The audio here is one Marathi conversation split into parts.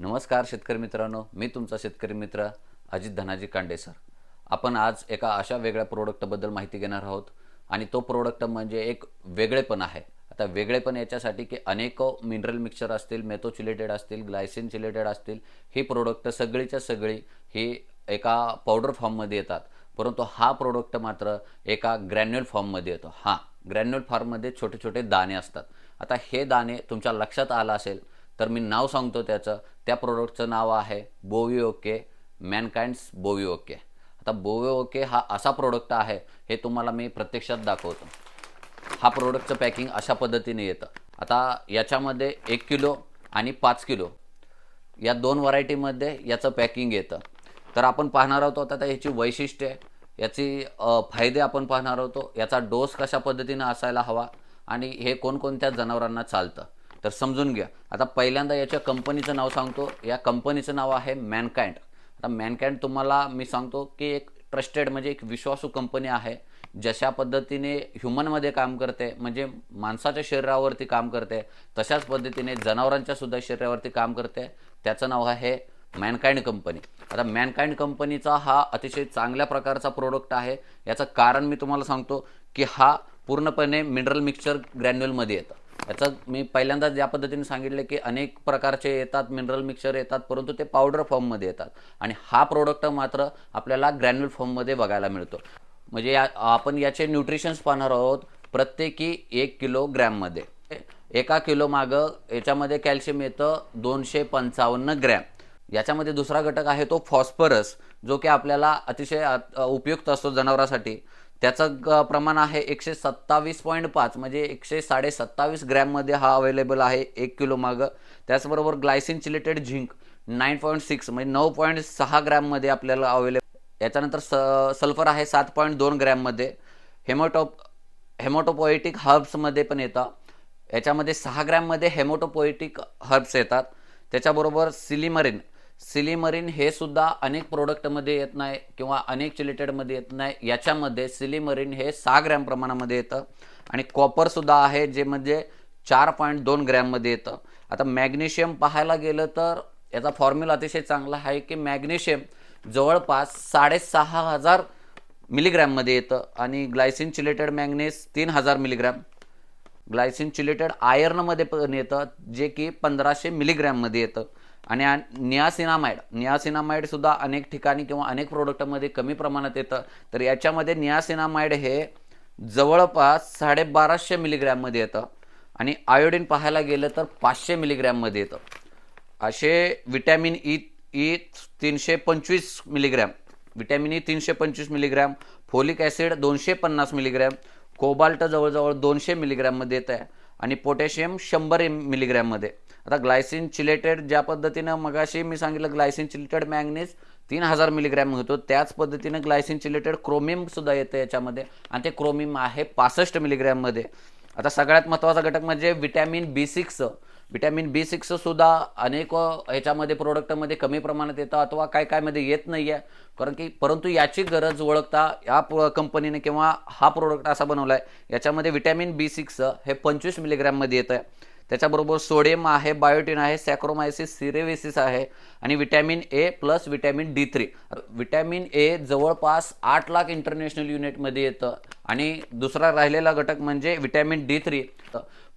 नमस्कार शेतकरी मित्रांनो मी तुमचा शेतकरी मित्र अजित धनाजी कांडे सर. आपण आज एका अशा वेगळ्या प्रोडक्टबद्दल माहिती घेणार आहोत आणि तो प्रोडक्ट म्हणजे एक वेगळेपण आहे. आता वेगळेपण याच्यासाठी की अनेक मिनरल मिक्सचर असतील मेथोचिलेटेड असतील ग्लायसिन चिलेटेड असतील ही प्रोडक्ट सगळीच्या सगळी ही एका पावडर फॉर्ममध्ये येतात. परंतु हा प्रोडक्ट मात्र एका ग्रॅन्युअल फॉर्ममध्ये येतो. हां ग्रॅन्युअल फॉर्ममध्ये छोटे छोटे दाणे असतात. आता हे दाणे तुमच्या लक्षात आलं असेल तर मी नाव सांगतो त्याचं. त्या प्रोडक्टचं नाव आहे बोवी ओके मॅनकाइंड्स बोवी ओके. आता बोवी ओके हा असा प्रोडक्ट आहे हे तुम्हाला मी प्रत्यक्षात दाखवतो. हा प्रोडक्टचं पॅकिंग अशा पद्धतीने येतं. आता याच्यामध्ये एक किलो आणि पाच किलो या दोन व्हरायटीमध्ये याचं पॅकिंग येतं. तर आपण पाहणार आहोत आता याची वैशिष्ट्ये याची फायदे आपण पाहणार होतो याचा डोस कशा पद्धतीनं असायला हवा आणि हे कोणकोणत्या जनावरांना चालतं. तर समजून घ्या. आता पहिल्यांदा याच्या कंपनीचं नाव सांगतो. या कंपनीचं नाव आहे मॅनकाइंड आता मॅनकाइंड तुम्हाला मी सांगतो की एक ट्रस्टेड म्हणजे एक विश्वासू कंपनी आहे जशा पद्धतीने ह्युमनमध्ये काम करते म्हणजे माणसाच्या शरीरावरती काम करते तशाच पद्धतीने जनावरांच्या सुद्धा शरीरावरती काम करते. त्याचं नाव आहे मॅनकाइंड कंपनी आता मॅनकाइंड कंपनीचा हा अतिशय चांगल्या प्रकारचा प्रोडक्ट आहे. याचं कारण मी तुम्हाला सांगतो की हा पूर्णपणे मिनरल मिक्सचर ग्रॅन्युअलमध्ये येतं. याचा मी पहिल्यांदा ज्या पद्धतीने सांगितलं की अनेक प्रकारचे येतात मिनरल मिक्सर येतात परंतु ते पावडर फॉर्ममध्ये येतात. आणि हा प्रोडक्ट मात्र आपल्याला ग्रॅन्युअल फॉर्ममध्ये बघायला मिळतो. म्हणजे या आपण याचे न्यूट्रिशन्स पाहणार आहोत प्रत्येकी एक किलो ग्रॅममध्ये एका किलो मागं याच्यामध्ये कॅल्शियम येतं दोनशे पंचावन्न ग्रॅम याच्यामध्ये दुसरा घटक आहे तो फॉस्फरस जो की आपल्याला अतिशय उपयुक्त असतो जनावरांसाठी. त्याचं प्रमाण आहे एकशे सत्तावीस पॉईंट पाच म्हणजे एकशे साडे सत्तावीस ग्रॅममध्ये हा अवेलेबल आहे एक किलो मागं. त्याचबरोबर glycine chelated zinc nine point six म्हणजे नऊ पॉईंट सहा ग्रॅममध्ये आपल्याला अवेलेबल याच्यानंतर स सल्फर आहे सात पॉईंट दोन ग्रॅममध्ये हेमोटॉप हेमोटोपोएटिक हर्ब्समध्ये पण येतं याच्यामध्ये सहा ग्रॅममध्ये हेमोटोपोएटिक हर्ब्स येतात. त्याच्याबरोबर सिलिमरिन सिलिमरीन हे सुद्धा अनेक प्रोडक्टमध्ये येत नाही किंवा अनेक चिलेटेडमध्ये येत नाही. याच्यामध्ये सिलिमरीन हे सहा ग्रॅम प्रमाणामध्ये येतं. आणि कॉपरसुद्धा आहे जे म्हणजे चार पॉईंट दोन ग्रॅममध्ये येतं. आता मॅग्नेशियम पाहायला गेलं तर याचा फॉर्म्युला अतिशय चांगला आहे की मॅग्नेशियम जवळपास साडेसहा हजार मिलीग्रॅममध्ये येतं. आणि ग्लायसिन चिलेटेड मॅग्नेस तीन हजार मिलीग्रॅम. ग्लायसिन चिलेटेड आयर्नमध्ये पण येतं जे की पंधराशे मिलीग्रॅममध्ये येतं. आणि नियासिनामाइड नियासिनामाइड सुद्धा अनेक ठिकाणी किंवा अनेक प्रोडक्टमध्ये कमी प्रमाणात येतं. तर याच्यामध्ये नियासिनामाइड हे जवळपास साडेबाराशे मिलीग्रॅममध्ये येतं. आणि आयोडीन पाहायला गेलं तर पाचशे मिलीग्रॅममध्ये येतं. असे विटॅमिन ई ई तीनशे पंचवीस मिलीग्रॅम विटॅमिन ई तीनशे पंचवीस मिलीग्रॅम फोलिक ॲसिड दोनशे पन्नास मिलीग्रॅम कोबाल्ट जवळजवळ दोनशे मिलीग्रॅममध्ये येत आहे आणि पोटॅशियम शंभर मिलीग्रॅममध्ये आता ग्लायसिन चिलेटेड ज्या पद्धतीनं मगाशी मी सांगितलं ग्लायसिन चिलेटेड मॅग्नेस तीन हजार मिलीग्रॅम होतो. त्याच पद्धतीनं ग्लायसिन चिलेटेड क्रोमियम सुद्धा येतं याच्यामध्ये. आणि ते क्रोमियम आहे पासष्ट मिलीग्रॅममध्ये आता सगळ्यात महत्त्वाचा घटक म्हणजे vitamin B six. Vitamin B six सुद्धा अनेक ह्याच्यामध्ये प्रोडक्टमध्ये कमी प्रमाणात येतं अथवा काय कायमध्ये येत नाही आहे कारण की परंतु याची गरज ओळखता या कंपनीने किंवा हा प्रोडक्ट असा बनवला आहे याच्यामध्ये विटॅमिन बी सिक्स हे पंचवीस मिलीग्रॅममध्ये येतं आहे त्याच्याबरोबर सोडियम आहे बायोटिन आहे सॅक्रोमायसिस सिरेविसिस आहे आणि vitamin A plus vitamin D three vitamin A जवळपास आठ लाख इंटरनॅशनल युनिटमध्ये येतं. आणि दुसरा राहिलेला घटक म्हणजे विटॅमिन डी थ्री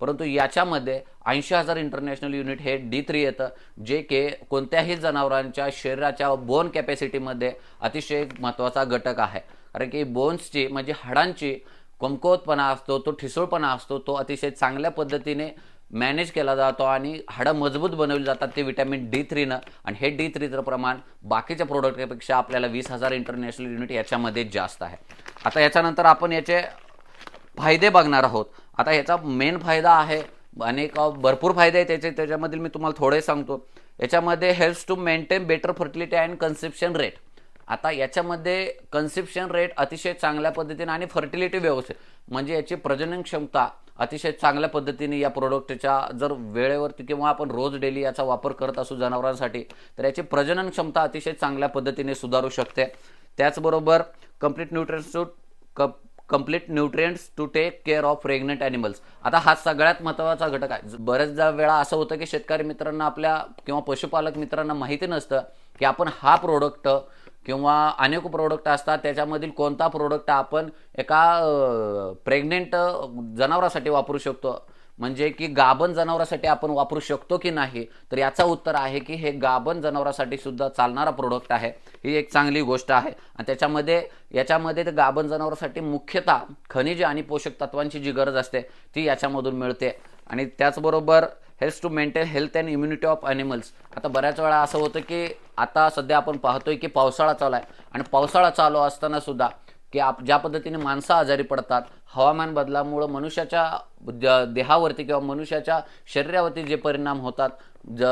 परंतु याच्यामध्ये ऐंशी हजार इंटरनॅशनल युनिट हे डी थ्री येतं जे की कोणत्याही जनावरांच्या शरीराच्या बोन कॅपॅसिटीमध्ये अतिशय महत्त्वाचा घटक आहे. कारण की बोन्सची म्हणजे हाडांची कमकुवतपणा असतो तो ठिसूळपणा असतो तो अतिशय चांगल्या पद्धतीने मॅनेज केला जातो आणि हाडं मजबूत बनवली जातात ते विटॅमिन डी थ्रीनं आणि हे डी थ्रीचं प्रमाण बाकीच्या प्रोडक्टपेक्षा आपल्याला वीस हजार इंटरनॅशनल युनिट याच्यामध्ये जास्त आहे. आता याच्यानंतर आपण याचे फायदे बघणार आहोत. आता याचा मेन फायदा आहे अनेक भरपूर फायदे आहेत त्याचे त्याच्यामधील मी तुम्हाला थोडे सांगतो. याच्यामध्ये helps to maintain better fertility and conception rate आता याच्यामध्ये कन्सेप्शन रेट अतिशय चांगल्या पद्धतीने आणि फर्टिलिटी व्यवस्थित. म्हणजे याची प्रजनन क्षमता अतिशय चांगल्या पद्धतीने या प्रोडक्टच्या जर वेळेवरती किंवा आपण रोज डेली याचा वापर करत असू जनावरांसाठी तर याची प्रजनन क्षमता अतिशय चांगल्या पद्धतीने सुधारू शकते. त्याचबरोबर कंप्लीट टू क complete nutrients to take care of pregnant animals आता हा सगळ्यात महत्त्वाचा घटक आहे. बऱ्याचदा वेळा असं होतं की शेतकरी मित्रांना आपल्या किंवा पशुपालक मित्रांना माहिती नसतं की आपण हा प्रोडक्ट किंवा अनेक प्रोडक्ट असतात त्याच्यामधील कोणता प्रोडक्ट आपण एका प्रेग्नेंट जनावरासाठी वापरू शकतो. म्हणजे की गाभण जनावरासाठी आपण वापरू शकतो की नाही? तर याचं उत्तर आहे की हे गाभण जनावरासाठी सुद्धा चालणारा प्रोडक्ट आहे. ही एक चांगली गोष्ट आहे. आणि त्याच्यामध्ये याच्यामध्ये ते गाभण जनावरासाठी मुख्यतः खनिजे आणि पोषक तत्वांची जी गरज असते ती याच्यामधून मिळते. आणि त्याचबरोबर helps to maintain health and immunity of animals. आता बऱ्याच वेळा असं होतं की आता सध्या आपण पाहतोय की पावसाळा चालू आहे. आणि पावसाळा चालू असताना सुद्धा की आप ज्या पद्धतीने माणसं आजारी पडतात हवामान बदलामुळं मनुष्याच्या देहावरती किंवा मनुष्याच्या शरीरावरती जे परिणाम होतात ज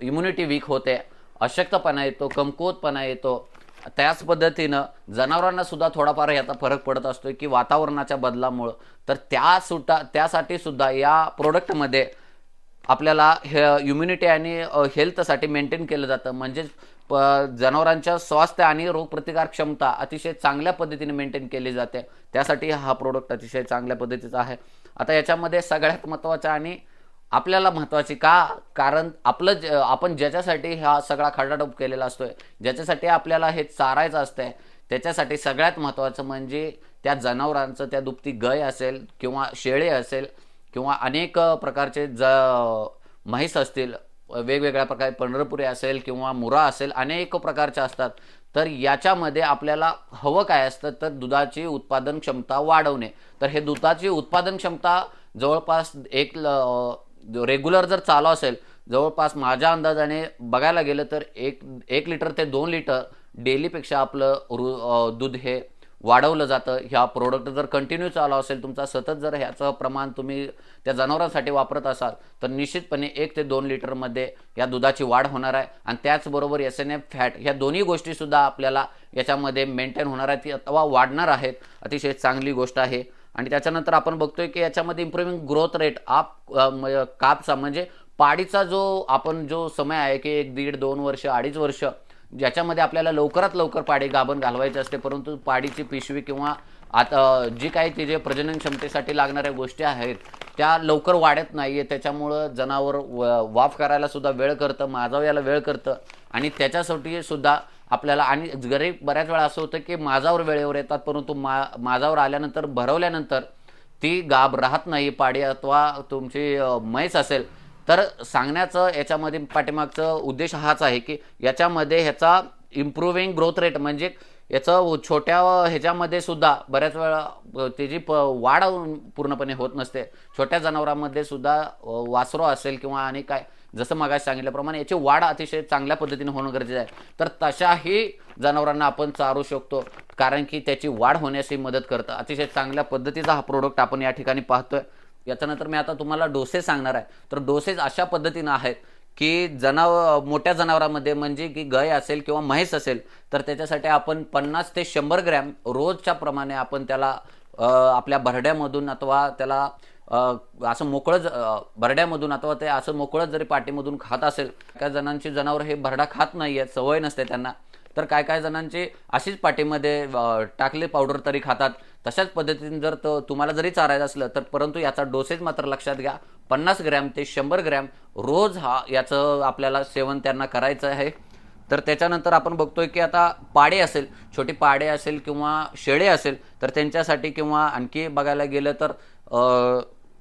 इम्युनिटी वीक होते अशक्तपणा येतो कमकुवतपणा येतो त्याच पद्धतीनं जनावरांना सुद्धा थोडाफार याचा फरक पडत असतो की वातावरणाच्या बदलामुळं. तर त्या सुद्धा त्यासाठी सुद्धा या प्रोडक्टमध्ये आपल्याला हे इम्युनिटी आणि हेल्थसाठी मेंटेन केलं जातं. म्हणजेच प जनावरांच्या स्वास्थ्य आणि रोगप्रतिकार क्षमता अतिशय चांगल्या पद्धतीने मेंटेन केली जाते. त्यासाठी हा प्रोडक्ट अतिशय चांगल्या पद्धतीचा आहे. आता याच्यामध्ये सगळ्यात महत्त्वाचं आणि आपल्याला महत्त्वाची का? कारण आपलं ज आपण ज्याच्यासाठी हा सगळा खडाडोप केलेला असतो आहे ज्याच्यासाठी आपल्याला हे चारायचं असतंय त्याच्यासाठी सगळ्यात महत्त्वाचं म्हणजे त्या जनावरांचं त्या दुपती गाय असेल किंवा शेळे असेल किंवा अनेक प्रकारचे ज म्हैस असतील वेगवेगळ्या प्रकारे पंढरपुरी असेल किंवा मुरा असेल अनेक प्रकारच्या असतात. तर याच्यामध्ये आपल्याला हवं काय असतं तर दुधाची उत्पादन क्षमता वाढवणे. तर हे दुधाची उत्पादन क्षमता जवळपास एक रेग्युलर जर चालू असेल जवळपास माझ्या अंदाजाने बघायला गेलं तर एक एक लिटर ते दोन लिटर डेलीपेक्षा आपलं रु दूध हे वाढवलं जातं. ह्या प्रोडक्ट जर कंटिन्यू चालू असेल तुमचा सतत जर ह्याचं प्रमाण तुम्ही त्या जनावरांसाठी वापरत असाल तर निश्चितपणे एक ते दोन लिटरमध्ये या दुधाची वाढ होणार आहे. आणि त्याचबरोबर एस एन एफ फॅट ह्या दोन्ही गोष्टीसुद्धा आपल्याला याच्यामध्ये मेंटेन होणार आहेत. ती अथवा वाढणार आहेत. अतिशय चांगली गोष्ट आहे. आणि त्याच्यानंतर आपण बघतोय की याच्यामध्ये इम्प्रूव्हिंग ग्रोथ रेट आप म- कापचा म्हणजे पाडीचा जो आपण जो समय आहे की एक दीड दोन वर्ष अडीच वर्ष ज्याच्यामध्ये आपल्याला लवकरात लवकर पाडी गाभण घालवायची असते परंतु पाडीची पिशवी किंवा आता जी काही तिचे प्रजनन क्षमतेसाठी लागणाऱ्या गोष्टी आहेत त्या लवकर वाढत नाही आहे त्याच्यामुळं जनावर व- वाफ करायला सुद्धा वेळ करतं माजाव्याला वेळ करतं. आणि त्याच्यासाठी सुद्धा आपल्याला आणि गरीब बऱ्याच वेळा असं होतं की माझावर वेळेवर येतात परंतु मा माझावर आल्यानंतर भरवल्यानंतर ती गाब राहत नाही. पाडी अथवा तुमची म्हैस असेल तर सांगण्याचं याच्यामध्ये पाठीमागचं उद्देश हाच आहे की याच्यामध्ये ह्याचा इम्प्रूव्हिंग ग्रोथ रेट म्हणजे याचं छोट्या ह्याच्यामध्ये सुद्धा बऱ्याच वेळा त्याची प वाढ पूर्णपणे होत नसते छोट्या जनावरांमध्ये सुद्धा वासरो असेल किंवा आणि काय जसं मगाशी सांगितल्याप्रमाणे याची वाढ अतिशय चांगल्या पद्धतीने होणं गरजेचं आहे. तर तशाही जनावरांना आपण चारू शकतो कारण की त्याची वाढ होण्यास मदत करतं. अतिशय चांगल्या पद्धतीचा हा प्रोडक्ट आपण या ठिकाणी पाहतोय. याच्यानंतर मी आता तुम्हाला डोसेस सांगणार आहे. तर डोसेस अशा पद्धतीनं आहेत की जनाव मोठ्या जनावरामध्ये म्हणजे की गाय असेल किंवा म्हैस असेल तर त्याच्यासाठी आपण पन्नास ते शंभर ग्रॅम रोजच्या प्रमाणे आपण त्याला आपल्या भरड्यामधून अथवा त्याला असं मोकळं ज- भरड्यामधून अथवा ते असं मोकळं जरी पाठीमधून खात असेल काही जणांची जनावर हे भरडा खात नाही आहेत सवय नसते त्यांना. तर काय काय जणांची अशीच पाठीमध्ये टाकले पावडर तरी खातात. तशाच पद्धतीने जर तो तुम्हाला जरी चारायचं असलं तर परंतु याचा डोसेज मात्र लक्षात घ्या. पन्नास ग्रॅम ते शंभर ग्रॅम रोज हा याचं आपल्याला सेवन त्यांना करायचं आहे. तर त्याच्यानंतर आपण बघतोय की आता पाडे असेल छोटे पाडे असेल किंवा शेळे असेल तर त्यांच्यासाठी किंवा आणखी बघायला गेलं तर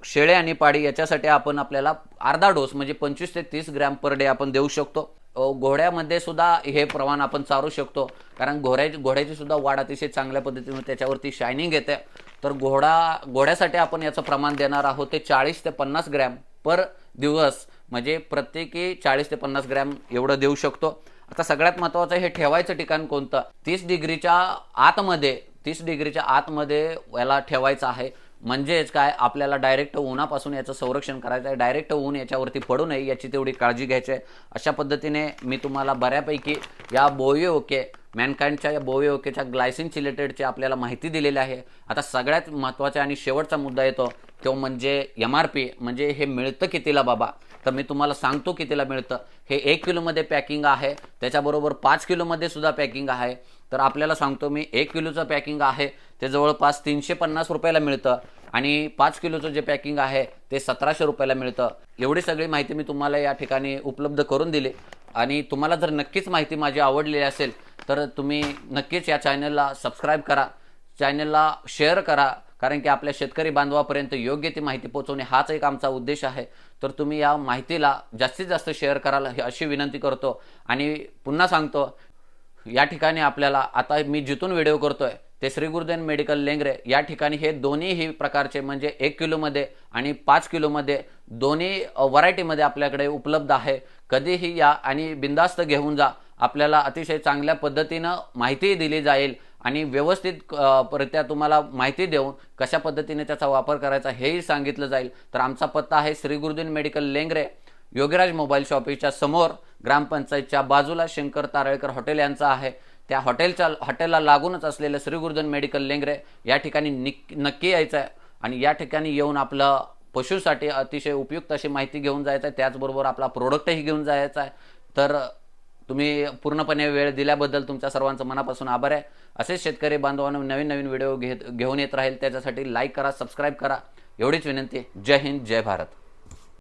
शेळे आणि पाडी याच्यासाठी आपण आपल्याला अर्धा डोस म्हणजे पंचवीस ते तीस ग्रॅम पर डे आपण देऊ शकतो. घोड्यामध्ये सुद्धा हे प्रमाण आपण चारू शकतो. कारण घोड्याची घोड्याची सुद्धा वाढ अतिशय चांगल्या पद्धतीने त्याच्यावरती शायनिंग येते. तर घोडा घोड्यासाठी आपण याचं प्रमाण देणार आहोत ते चाळीस ते पन्नास ग्रॅम पर दिवस. म्हणजे प्रत्येकी चाळीस ते पन्नास ग्रॅम एवढं देऊ शकतो. आता सगळ्यात महत्त्वाचं हे ठेवायचं ठिकाण कोणतं? तीस डिग्रीच्या आतमध्ये तीस डिग्रीच्या आतमध्ये याला ठेवायचं आहे. म्हणजेच काय आपल्याला डायरेक्ट उन्हापासून याचं संरक्षण करायचं आहे. डायरेक्ट ऊन याच्यावरती पडू नये याची तेवढी काळजी घ्यायची आहे. अशा पद्धतीने मी तुम्हाला बऱ्यापैकी या बोवे ओके मॅनकाइंडच्या या बोवे ओकेच्या ग्लायसिन रिलेटेडची आपल्याला माहिती दिलेली आहे. आता सगळ्यात महत्त्वाचा आणि शेवटचा मुद्दा येतो तो म्हणजे एम आर पी म्हणजे हे मिळतं कितीला बाबा? तर मी तुम्हाला सांगतो कितीला मिळतं. हे एक किलोमध्ये पॅकिंग आहे त्याच्याबरोबर पाच किलोमध्ये सुद्धा पॅकिंग आहे. तर आपल्याला सांगतो मी एक किलोचं पॅकिंग आहे ते जवळपास तीनशे पन्नास रुपयाला मिळतं. आणि पाच किलोचं जे पॅकिंग आहे ते सतराशे रुपयाला मिळतं. एवढी सगळी माहिती मी तुम्हाला या ठिकाणी उपलब्ध करून दिली. आणि तुम्हाला जर नक्कीच माहिती माझी आवडलेली असेल तर तुम्ही नक्कीच या चॅनलला सबस्क्राईब करा. चॅनलला शेअर करा. कारण की आपल्या शेतकरी बांधवापर्यंत योग्य ती माहिती पोहोचवणे हाच एक आमचा उद्देश आहे. तर तुम्ही या माहितीला जास्तीत जास्त शेअर करायला अशी विनंती करतो आणि पुन्हा सांगतो या ठिकाणी आपल्याला आता मी जिथून व्हिडिओ करतोय ते श्री गुरुदेन मेडिकल लेंगरे या ठिकाणी हे दोन्हीही प्रकारचे म्हणजे एक किलोमध्ये आणि पाच किलोमध्ये दोन्ही व्हरायटीमध्ये आपल्याकडे उपलब्ध आहे. कधीही या आणि बिंदास्त घेऊन जा. आपल्याला अतिशय चांगल्या पद्धतीनं माहितीही दिली जाईल. आणि व्यवस्थित रित्या तुम्हाला माहिती देऊन कशा पद्धतीने त्याचा वापर करायचा हेही सांगितलं जाईल. तर आमचा पत्ता आहे श्री गुरुदीन मेडिकल लेंगरे योगीराज मोबाईल शॉपीच्या समोर ग्रामपंचायतच्या बाजूला शंकर तारळकर हॉटेल यांचं आहे. त्या हॉटेलच्या हॉटेलला लागूनच असलेलं श्री गुरुदन मेडिकल लेंगरे या ठिकाणी निक नक्की यायचं आहे आणि या ठिकाणी येऊन आपलं पशुसाठी अतिशय उपयुक्त अशी माहिती घेऊन जायचं आहे त्याचबरोबर आपला प्रोडक्टही घेऊन जायचा आहे तर तुम्ही पूर्णपणे वेळ दिल्याबद्दल तुमच्या सर्वांचं मनापासून आभार आहे. असेच शेतकरी बांधवांना नवीन नवीन व्हिडिओ घेत घेऊन येत राहील. त्याच्यासाठी लाईक करा सबस्क्राईब करा. एवढीच विनंती. जय हिंद जय भारत.